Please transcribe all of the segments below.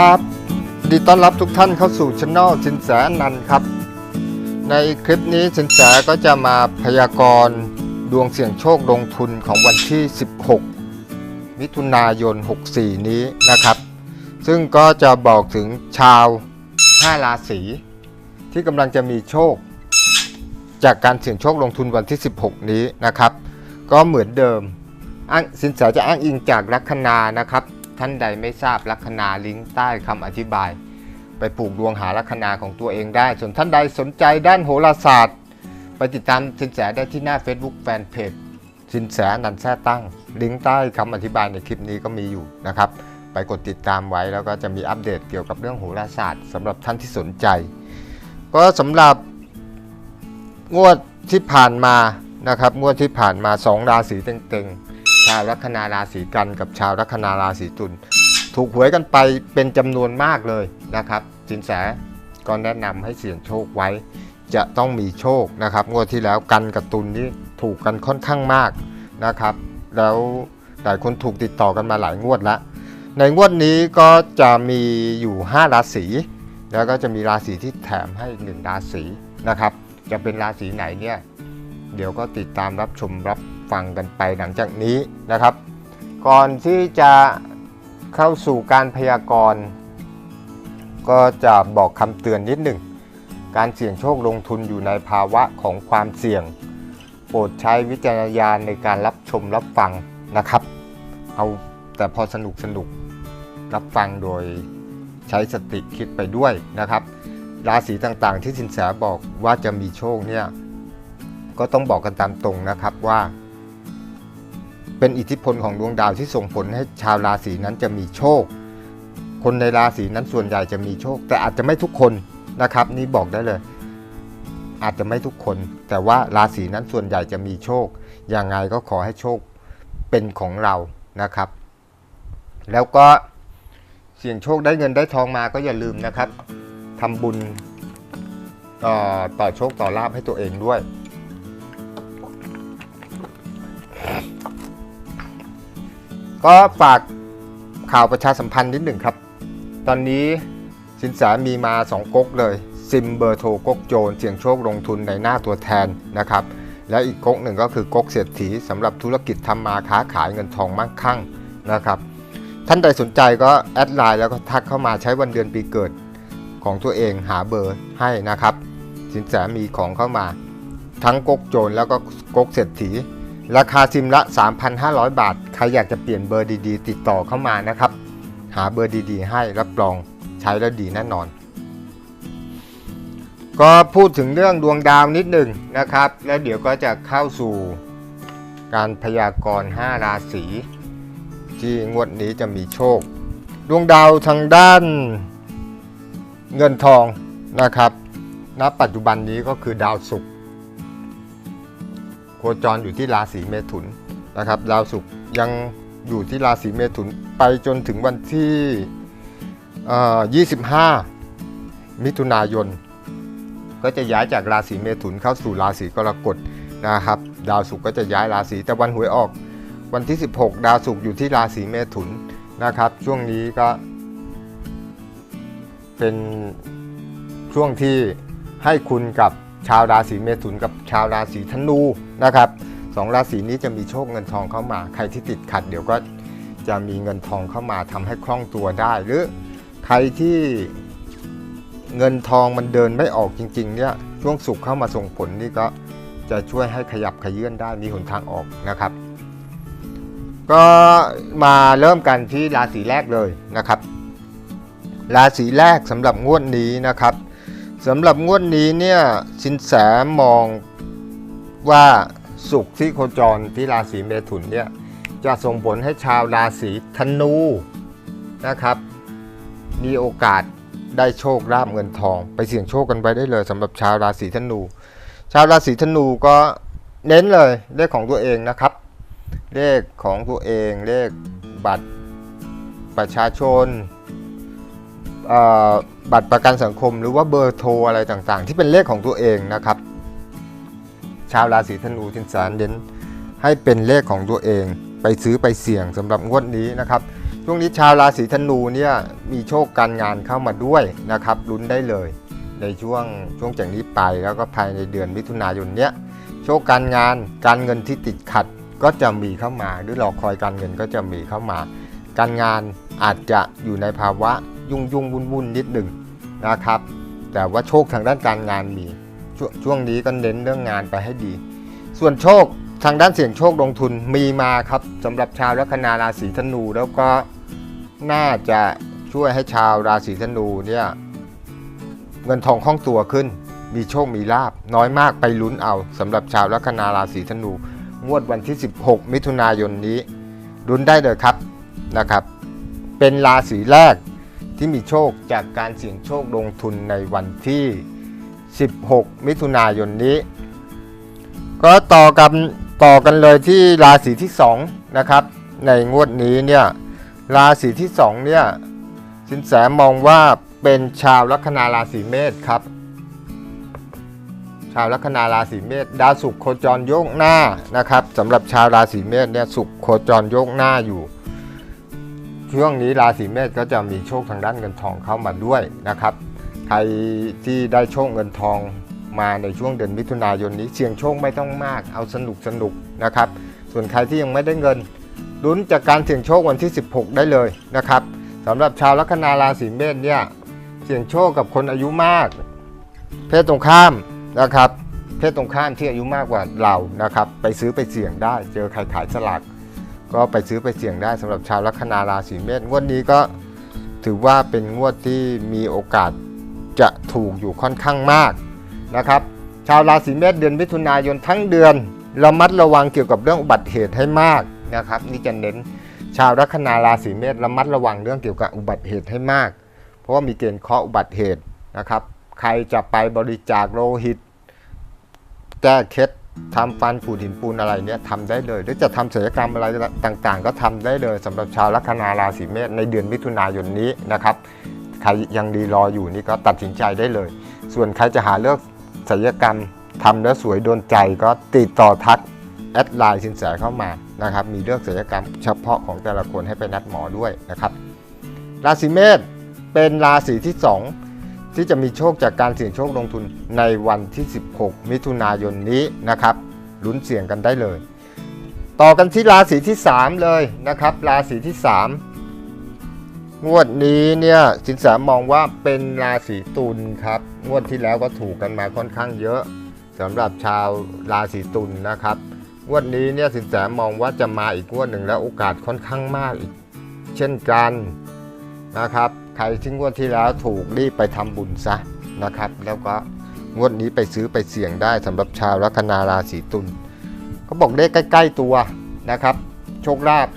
ครับดีต้อนรับทุกท่านเข้าสู่ช anel สินแสนันครับ ในคลิปนี้สินแสก็จะมาพยากรณ์ดวงเสี่ยงโชคลงทุนของวันที่ 16 มิถุนายน 64 นี้นะครับ ซึ่งก็จะบอกถึงชาว 5 ราศีที่กำลังจะมีโชค จากการเสี่ยงโชคลงทุนวันที่ 16 นี้นะครับ ก็เหมือนเดิมอ้างสินแสจะอ้างอิงจากลัคนานะครับ ท่านใดไม่ทราบลัคนาลิงก์ใต้คำอธิบาย ไปปลูกดวงหาลัคนาของตัวเองได้ ส่วนท่านใดสนใจด้านโหราศาสตร์ ไปติดตามสินแสได้ที่หน้า Facebook Fanpage สินแสนันแท้ตั้ง ลิงก์ใต้คำอธิบายในคลิปนี้ก็มีอยู่นะครับ ไปกดติดตามไว้แล้วก็จะมีอัปเดตเกี่ยวกับเรื่องโหราศาสตร์สำหรับท่านที่สนใจ ก็สำหรับงวดที่ผ่านมานะครับงวดที่ผ่านมา 2 ราศีเต็งๆาวลัคนาราศีกันกับชาวลัคนาราศีตุลถูกหวยกันไปเป็นจำนวนมากเลยนะครับสินแสก็แนะนำให้เสี่ยงโชคไว้ จะต้องมีโชคนะครับงวดที่แล้วกันกับตุลนี่ถูกกันค่อนข้างมากนะครับ แล้วหลายคนถูกติดต่อกันมาหลายงวดล้วในงวดนี้ก็จะมีอยู่ 5 ราศีแล้วก็จะมีราศีที่แถมให้อีกหนึ่งราศีนะครับ จะเป็นราศีไหนเนี่ย เดี๋ยวก็ติดตามรับชมรับ ฟังกันไปหลังจากนี้นะครับ ก่อนที่จะเข้าสู่การพยากรณ์ก็จะบอกคำเตือนนิดหนึ่ง การเสี่ยงโชคลงทุนอยู่ในภาวะของความเสี่ยง โปรดใช้วิจารณญาณในการรับชมรับฟังนะครับ เอาแต่พอสนุกสนุกรับฟังโดยใช้สติคิดไปด้วยนะครับ ราศีต่างๆที่สินแสบอกว่าจะมีโชคเนี่ยก็ต้องบอกกันตามตรงนะครับว่า เป็นอิทธิพลของดวงดาวที่ส่งผลให้ชาวราศีนั้นจะมีโชค คนในราศีนั้นส่วนใหญ่จะมีโชค แต่อาจจะไม่ทุกคนนะครับ นี่บอกได้เลย อาจจะไม่ทุกคน แต่ว่าราศีนั้นส่วนใหญ่จะมีโชคยังไงก็ขอให้โชคเป็นของเรานะครับ แล้วก็เสี่ยงโชคได้เงินได้ทองมาก็อย่าลืมนะครับทำบุญเอ่อต่อโชคต่อลาภให้ตัวเองด้วย ก็ฝากข่าวประชาสัมพันธ์นิดหนึ่งครับ ตอนนี้สินแสมีมา 2ก๊กเลย ซิมเบอร์โทรก๊กโจรเสี่ยงโชคลงทุนในหน้าตัวแทนนะครับ และอีกก๊กหนึ่งก็คือก๊กเศรษฐีสำหรับธุรกิจทำมาค้าขายเงินทองมั่งคั่งนะครับ ท่านใดสนใจก็แอดไลน์แล้วก็ทักเข้ามาใช้วันเดือนปีเกิดของตัวเองหาเบอร์ให้นะครับ สินแสมีของเข้ามา ทั้งก๊กโจรแล้วก็ก๊กเศรษฐี ราคาซิมละ 3,500 บาท ใครอยากจะเปลี่ยนเบอร์ดีๆ ติดต่อเข้ามานะครับ หาเบอร์ดีๆ ให้รับรองใช้แล้วดีแน่นอน ก็พูดถึงเรื่องดวงดาวนิดหนึ่งนะครับ แล้วเดี๋ยวก็จะเข้าสู่การพยากรณ์ 5 ราศีที่งวดนี้จะมีโชค ดวงดาวทางด้านเงินทองนะครับณปัจจุบันนี้ก็คือดาวศุกร์ คจรอยู่ที่ราศีเมถุนนะครับดาวศุกร์ยังอยู่ที่ราศีเมถุนไปจนถึงวันที่ 25 มิถุนายน ก็จะย้ายจากราศีเมถุนเข้าสู่ราศีกรกฎนะครับ ดาวศุกร์ก็จะย้ายราศีแต่วันหวยออก วันที่ 16 ดาวศุกร์อยู่ที่ราศีเมถุนนะครับ ช่วงนี้ก็ เป็นช่วงที่ให้คุณกับ ชาวราศีเมถุนกับชาวราศีธนูนะครับสองราศีนี้จะมีโชคเงินทองเข้ามา ใครที่ติดขัดเดี๋ยวก็จะมีเงินทองเข้ามาทำให้คล่องตัวได้ หรือใครที่เงินทองมันเดินไม่ออกจริงๆเนี่ยช่วงสุขเข้ามาส่งผลนี่ก็จะช่วยให้ขยับขยื่นได้มีหนทางออกนะครับ ก็มาเริ่มกันที่ราศีแรกเลยนะครับ ราศีแรกสำหรับงวดนี้นะครับ สำหรับงวดนี้เนี่ยสินแสมองว่าสุขที่โคจรที่ราศีเมถุนเนี่ยจะส่งผลให้ชาวราศีธนูนะครับ มีโอกาสได้โชคลาภเงินทอง ไปเสี่ยงโชคกันไปได้เลยสำหรับชาวราศีธนู ชาวราศีธนูก็เน้นเลยเลขของตัวเองนะครับ เลขของตัวเองเลขบัตรประชาชน บัตรประกันสังคม หรือว่าเบอร์โทรอะไรต่างๆ ที่เป็นเลขของตัวเองนะครับ ชาวราศีธนูทินสารเน้นให้เป็นเลขของตัวเอง ไปซื้อไปเสี่ยงสำหรับงวดนี้นะครับช่วงนี้ชาวราศีธนูเนี่ยมีโชคการงานเข้ามาด้วยนะครับลุ้นได้เลย ในช่วงช่วงจากนี้ไปแล้วก็ภายในเดือนมิถุนายนเนี้ยโชคการงานการเงินที่ติดขัดก็จะมีเข้ามาหรือรอคอยการเงินก็จะมีเข้ามา การงานอาจจะอยู่ในภาวะ ยุ่งยุ่งวุ่นวุ่นนิดหนึ่งนะครับ แต่ว่าโชคทางด้านการงานมีชช่วงนี้ก็เน้นเรื่องงานไปให้ดี ส่วนโชคทางด้านเสี่ยงโชคลงทุนมีมาครับสำหรับชาวลัคนาราศีธนูแล้วก็น่าจะช่วยให้ชาวราศีธนูเนี่ยเงินทองคล่องตัวขึ้น มีโชคมีลาบน้อยมากไปลุ้นเอาสำหรับชาวลัคนาราศีธนู งวดวันที่ 16 มิถุนายนนี้ลุ้นได้เลยครับนะครับ เป็นราศีแรก ที่มีโชคจากการเสี่ยงโชคลงทุนในวันที่ 16 มิถุนายนนี้ ก็ต่อกันต่อกันเลยที่ราศีที่2นะครับในงวดนี้เนี่ยราศีที่2เนี่ยสินแสมองว่าเป็นชาวลัคนาราศีเมษครับ ชาวลัคนาราศีเมษดาวศุกร์โคจรโยกหน้านะครับสำหรับชาวราศีเมษเนี่ยศุกร์โคจรโยกหน้าอยู่ ช่วงนี้ราศีเมษก็จะมีโชคทางด้านเงินทองเข้ามาด้วยนะครับ ใครที่ได้โชคเงินทองมาในช่วงเดือนมิถุนายนนี้เสี่ยงโชคไม่ต้องมาก เอาสนุกสนุกนะครับ ส่วนใครที่ยังไม่ได้เงินลุ้นจากการเสี่ยงโชควันที่ 16 ได้เลยนะครับสำหรับชาวลัคนาราศีเมษเนี่ยเสี่ยงโชคกับคนอายุมาก เพศตรงข้ามนะครับ เพศตรงข้ามที่อายุมากกว่าเรานะครับ ไปซื้อไปเสี่ยงได้ เจอใครขายสลาก ก็ไปซื้อไปเสี่ยงได้สำหรับชาวลัคนาราศีเมษงวดนี้ก็ถือว่าเป็นงวดที่มีโอกาสจะถูกอยู่ค่อนข้างมากนะครับ ชาวราศีเมษเดือนมิถุนายนทั้งเดือนระมัดระวังเกี่ยวกับเรื่องอุบัติเหตุให้มากนะครับ นี่จะเน้นชาวลัคนาราศีเมษระมัดระวังเรื่องเกี่ยวกับอุบัติเหตุให้มาก เพราะว่ามีเกณฑ์เคราะห์อุบัติเหตุนะครับ ใครจะไปบริจาคโลหิตแก้เคล็ด ทำฟันขูดหินปูนอะไรเนี่ยทำได้เลย หรือจะทำศัลยกรรมอะไรต่างๆ ก็ทำได้เลยสำหรับชาวลัคนาราศีเมษในเดือนมิถุนายนนี้นะครับใครยังดีรออยู่นี่ก็ตัดสินใจได้เลย ส่วนใครจะหาเลือกศัลยกรรมทำแล้วสวยโดนใจก็ติดต่อทักแอดไลน์สินแสเข้ามานะครับมีเลือกศัลยกรรมเฉพาะของแต่ละคนให้ไปนัดหมอด้วยนะครับราศีเมษเป็นราศีที่ 2 ที่จะมีโชคจากการเสี่ยงโชคลงทุนในวันที่ 16 มิถุนายนนี้นะครับลุ้นเสี่ยงกันได้เลย ต่อกันที่ราศีที่ 3 เลยนะครับราศีที่ 3 งวดนี้เนี่ยสินแสมองว่าเป็นราศีตุลครับงวดที่แล้วก็ถูกกันมาค่อนข้างเยอะสำหรับชาวราศีตุลนะครับงวดนี้เนี่ยสินแสมองว่าจะมาอีกงวดหนึ่งแล้วโอกาสค่อนข้างมากอีก เช่นกันนะครับ ใครที่งวดที่แล้วถูกรีบไปทำบุญซะนะครับ แล้วก็งวดนี้ไปซื้อไปเสี่ยงได้สำหรับชาวลัคนาราศีตุลเขาบอกเลขใกล้ ๆตัวนะครับ โชคลาภ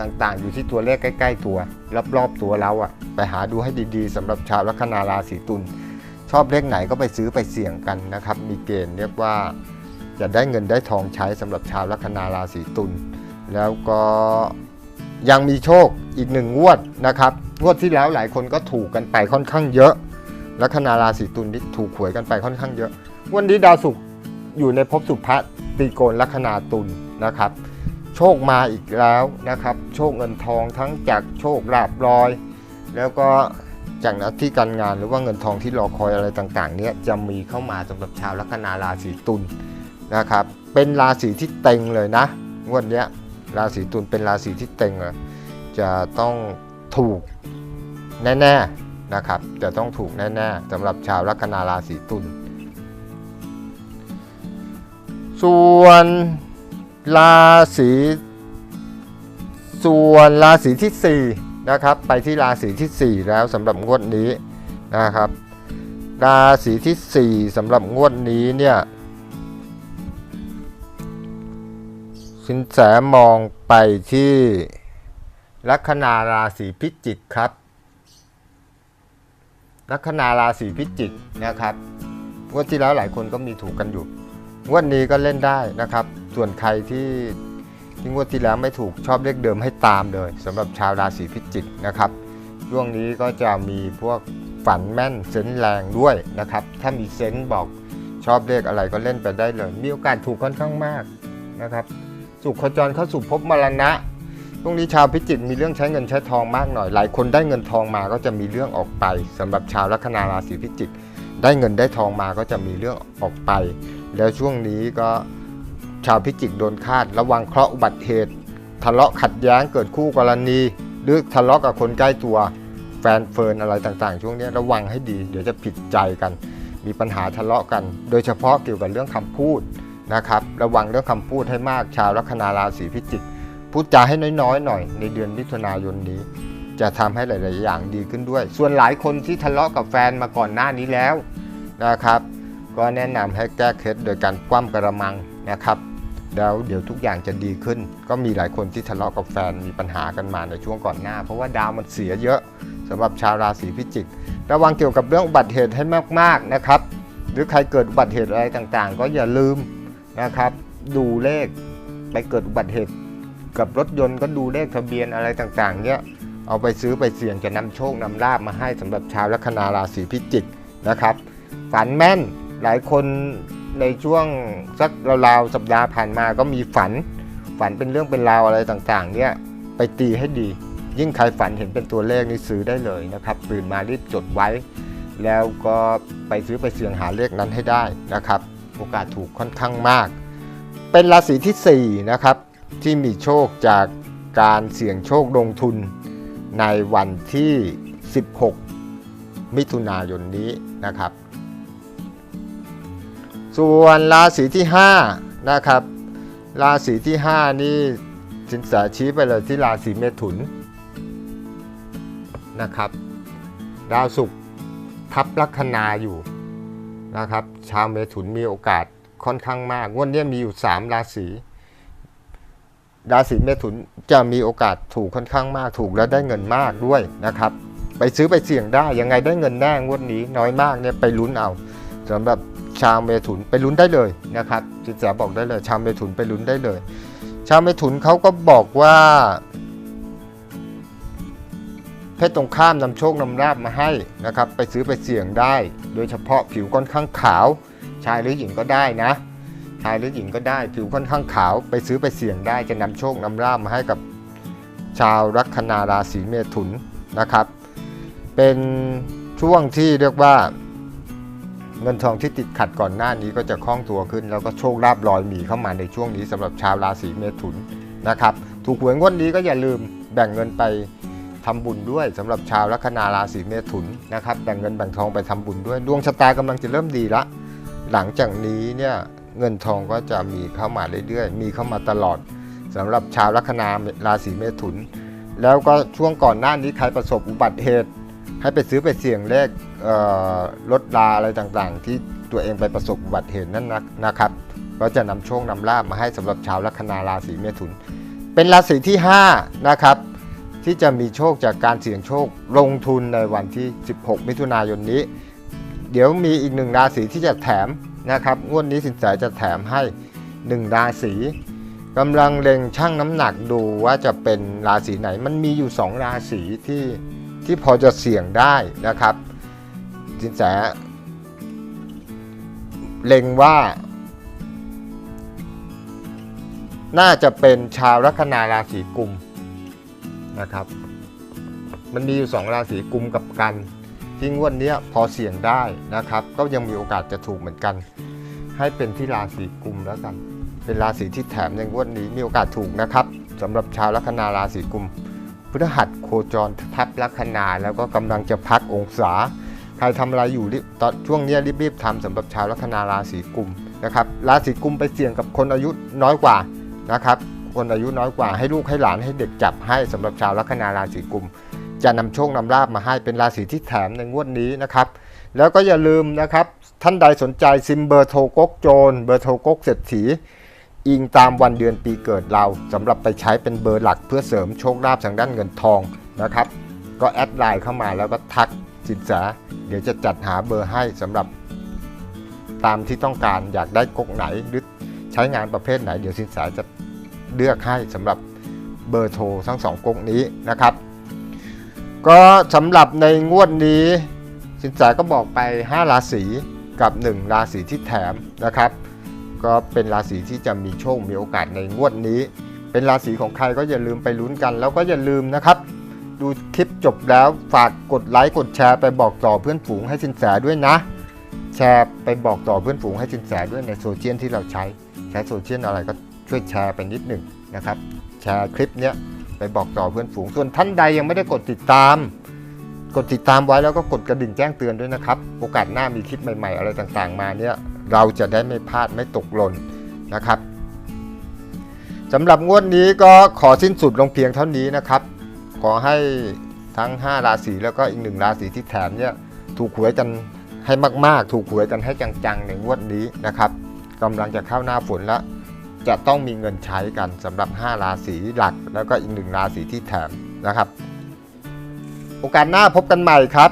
ต่างๆ อยู่ที่ตัวเลขใกล้ ๆ ตัวรอบๆตัวเราอะไปหาดูให้ดีๆสำหรับชาวลัคนาราศีตุลชอบเลขไหนก็ไปซื้อไปเสี่ยงกันนะครับ มีเกณฑ์เรียกว่าจะได้เงินได้ทองใช้สำหรับชาวลัคนาราศีตุลแล้วก็ ยังมีโชคอีกหนึ่งงวดนะครับงวดที่แล้วหลายคนก็ถูกกันไปค่อนข้างเยอะ ลัคนาราศีตุลนี่ถูกหวยกันไปค่อนข้างเยอะ วันนี้ดาวศุกร์อยู่ในภพสุภะตีโกนลัคนาตุลนะครับ โชคมาอีกแล้วนะครับ โชคเงินทองทั้งจากโชคลาบลอย แล้วก็จากหน้าที่การงานหรือว่าเงินทองที่รอคอยอะไรต่างๆ เนี้ยจะมีเข้ามาสำหรับชาวลัคนาราศีตุลนะครับ เป็นราศีที่เต็งเลยนะงวดเนี้ย ราศีตุลเป็นราศีที่เต็งจะต้องถูกแน่ๆนะครับจะต้องถูกแน่ๆสำหรับชาวลัคนาราศีตุลส่วนราศีส่วนราศีที่4นะครับไปที่ราศีที่ 4 แล้วสำหรับงวดนี้นะครับ ราศีที่ 4สำหรับงวดนี้เนี่ย สินแสมองไปที่ลัคนาราศีพิจิกครับ ลัคนาราศีพิจิกนะครับงวดที่แล้วหลายคนก็มีถูกกันอยู่งวดนี้ก็เล่นได้นะครับ ส่วนใครที่ที่งวดที่แล้วไม่ถูกชอบเลขเดิมให้ตามเลยสำหรับชาวราศีพิจิกนะครับช่วงนี้ก็จะมีพวกฝันแม่นเซนแรงด้วยนะครับ ถ้ามีเซนบอกชอบเลขอะไรก็เล่นไปได้เลย มีโอกาสถูกค่อนข้างมากนะครับ สุขจรเข้าสู่ภพมรณะช่วงนี้ชาวพิจิกมีเรื่องใช้เงินใช้ทองมากหน่อย หลายคนได้เงินทองมาก็จะมีเรื่องออกไปสำหรับชาวลัคนาราศีพิจิกได้เงินได้ทองมาก็จะมีเรื่องออกไป แล้วช่วงนี้ก็ชาวพิจิกโดนคาด ระวังเคราะห์อุบัติเหตุ ทะเลาะขัดแย้งเกิดคู่กรณี หรือทะเลาะกับคนใกล้ตัว แฟนเฟิร์นอะไรต่างๆ ช่วงนี้ระวังให้ดี เดี๋ยวจะผิดใจกัน มีปัญหาทะเลาะกัน โดยเฉพาะเกี่ยวกับเรื่องคำพูด นะครับ ระวังเรื่องคำพูดให้มากชาวลัคนาราศีพิจิก พูดจาให้น้อยๆหน่อย ในเดือนมิถุนายนนี้ จะทำให้หลาย ๆ อย่างดีขึ้นด้วย ส่วนหลายคนที่ทะเลาะกับแฟนมาก่อนหน้านี้แล้วนะครับ ก็แนะนำให้แก้เคล็ดโดยการคว่ำกระมังนะครับแล้วเดี๋ยวทุกอย่างจะดีขึ้น ก็มีหลายคนที่ทะเลาะกับแฟนมีปัญหากันมาในช่วงก่อนหน้า เพราะว่าดาวมันเสียเยอะสำหรับชาวราศีพิจิก ระวังเกี่ยวกับเรื่องอุบัติเหตุให้มากๆนะครับ หรือใครเกิดอุบัติเหตุอะไรต่างๆ ก็อย่าลืม นะครับ ดูเลขไปเกิดอุบัติเหตุกับรถยนต์ก็ดูเลขทะเบียนอะไรต่างๆเนี่ยเอาไปซื้อไปเสี่ยงจะนำโชคนำลาบมาให้สำหรับชาวลัคนาราศีพิจิกนะครับ ฝันแม่นหลายคนในช่วงสักราวๆสัปดาห์ผ่านมาก็มีฝัน ฝันเป็นเรื่องเป็นราวอะไรต่างๆ เนี่ยไปตีให้ดี ยิ่งใครฝันเห็นเป็นตัวเลขนี่ซื้อได้เลยนะครับตื่นมารีบจดไว้ แล้วก็ไปซื้อไปเสี่ยงหาเลขนั้นให้ได้นะครับ โอกาสถูกค่อนข้างมาก เป็นราศีที่ 4 นะครับ ที่มีโชคจากการเสี่ยงโชคลงทุนในวันที่ 16 มิถุนายนนี้นะครับ ส่วนราศีที่ 5 นะครับ ราศีที่ 5 นี่สินแสชี้ไปเลยที่ราศีเมถุนนะครับ ดาวศุกร์ทับลัคนาอยู่ นะครับ ชาวเมถุนมีโอกาสค่อนข้างมากงวันนี้มีอยู่ 3 ราศีราศีเมถุนจะมีโอกาสถูกค่อนข้างมากถูกแล้วได้เงินมากด้วยนะครับ ไปซื้อไปเสี่ยงได้ยังไงได้เงินแน่งวดนี้น้อยมากเนี่ยไปลุ้นเอาสำหรับชาวเมถุนไปลุ้นได้เลยนะครับจิตแสบอกได้เลย ชาวเมถุนไปลุ้นได้เลย ชาวเมถุนเขาก็บอกว่า เพศตรงข้ามนำโชคนำราบมาให้นะครับ ไปซื้อไปเสี่ยงได้ โดยเฉพาะผิวค่อนข้างขาว ชายหรือหญิงก็ได้นะ ชายหรือหญิงก็ได้ ผิวค่อนข้างขาว ไปซื้อไปเสี่ยงได้จะนำโชคนำราบมาให้กับชาวลัคนาราศีเมถุนนะครับ เป็นช่วงที่เรียกว่า เงินทองที่ติดขัดก่อนหน้านี้ก็จะคล่องตัวขึ้น แล้วก็โชคลาภลอยหมีเข้ามาในช่วงนี้สำหรับชาวราศีเมถุนนะครับ ถูกหวยงวดนี้ก็อย่าลืมแบ่งเงินไป ทำบุญด้วยสำหรับชาวลัคนาราศีเมถุนนะครับแบ่งเงินแบ่งทองไปทำบุญด้วย ดวงชะตากำลังจะเริ่มดีละ หลังจากนี้เนี่ยเงินทองก็จะมีเข้ามาเรื่อยๆ มีเข้ามาตลอดสำหรับชาวลัคนาราศีเมถุน แล้วก็ช่วงก่อนหน้านี้ใครประสบอุบัติเหตุ ให้ไปซื้อไปเสี่ยงเลขเอ่อลดลาอะไรต่างๆ ที่ตัวเองไปประสบอุบัติเหตุนั่นนะนะครับ ก็จะนำโชคนำลาบมาให้สำหรับชาวลัคนาราศีเมถุน เป็นราศีที่5นะครับ ที่จะมีโชคจากการเสี่ยงโชคลงทุนในวันที่ 16 มิถุนายนนี้ เดี๋ยวมีอีกหนึ่งราศีที่จะแถมนะครับงวดนี้สินแสจะแถมให้ 1 ราศีกำลังเล็งชั่งน้ำหนักดูว่าจะเป็นราศีไหน มันมีอยู่ 2 ราศีที่ที่พอจะเสี่ยงได้นะครับ สินแสเล็งว่า น่าจะเป็นชาวลัคนาราศีกุม นะครับ มันมีอยู่สองราศีกุมกับกันที่งวดนี้พอเสี่ยงได้นะครับ ก็ยังมีโอกาสจะถูกเหมือนกัน ให้เป็นที่ราศีกุมแล้วกัน เป็นราศีที่แถมในงวดนี้มีโอกาสถูกนะครับสำหรับชาวลัคนาราศีกุมพฤหัสโคจรทับลัคนาแล้วก็กำลังจะพักองศา ใครทำอะไรอยู่ตอนช่วงนี้รีบๆทำสำหรับชาวลัคนาราศีกุมนะครับราศีกุมไปเสี่ยงกับคนอายุน้อยกว่านะครับ คนอายุน้อยกว่าให้ลูกให้หลานให้เด็กจับให้สำหรับชาวลัคนาราศีกุม จะนำโชคนำลาบมาให้เป็นราศีที่แถมในงวดนี้นะครับ แล้วก็อย่าลืมนะครับ ท่านใดสนใจซิมเบอร์โทรกกโจรเบอร์โทรกกเศรษฐีอิงตามวันเดือนปีเกิดเราสำหรับไปใช้เป็นเบอร์หลักเพื่อเสริมโชคลาภทางด้านเงินทองนะครับ ก็แอดไลน์เข้ามาแล้วก็ทักสินแสเดี๋ยวจะจัดหาเบอร์ให้สำหรับตามที่ต้องการอยากได้กกไหนหรือใช้งานประเภทไหนเดี๋ยวสินแสจะ เลือกให้สำหรับเบอร์โทรทั้งสองกกนี้นะครับ ก็สำหรับในงวดนี้สินแสก็บอกไป 5 ราศีกับ 1 ราศีที่แถมนะครับ ก็เป็นราศีที่จะมีโชคมีโอกาสในงวดนี้ เป็นราศีของใครก็อย่าลืมไปลุ้นกัน แล้วก็อย่าลืมนะครับ ดูคลิปจบแล้วฝากกดไลค์กดแชร์ไปบอกต่อเพื่อนฝูงให้สินแสด้วยนะ แชร์ไปบอกต่อเพื่อนฝูงให้สินแสด้วยในโซเชียลที่เราใช้ใช้โซเชียลอะไรก็ ช่วยแชร์ไปนิดหนึ่งนะครับ แชร์คลิปเนี้ยไปบอกต่อเพื่อนฝูง ส่วนท่านใดยังไม่ได้กดติดตาม กดติดตามไว้แล้วก็กดกระดิ่งแจ้งเตือนด้วยนะครับ โอกาสหน้ามีคลิปใหม่ๆ อะไรต่างๆ มาเนี่ยเราจะได้ไม่พลาดไม่ตกหล่นนะครับสำหรับงวดนี้ก็ขอสิ้นสุดลงเพียงเท่านี้นะครับ ขอให้ทั้ง 5 ราศีแล้วก็อีกหนึ่งราศีที่แถมเนี่ยถูกหวยกันให้มาก ๆ ถูกหวยกันให้จังๆในงวดนี้นะครับกำลังจะเข้าหน้าฝนแล้ว จะต้องมีเงินใช้กันสำหรับ 5 ราศีหลัก แล้วก็อีกหนึ่งราศีที่แถมนะครับ โอกาสหน้าพบกันใหม่ครับ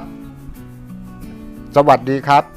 สวัสดีครับ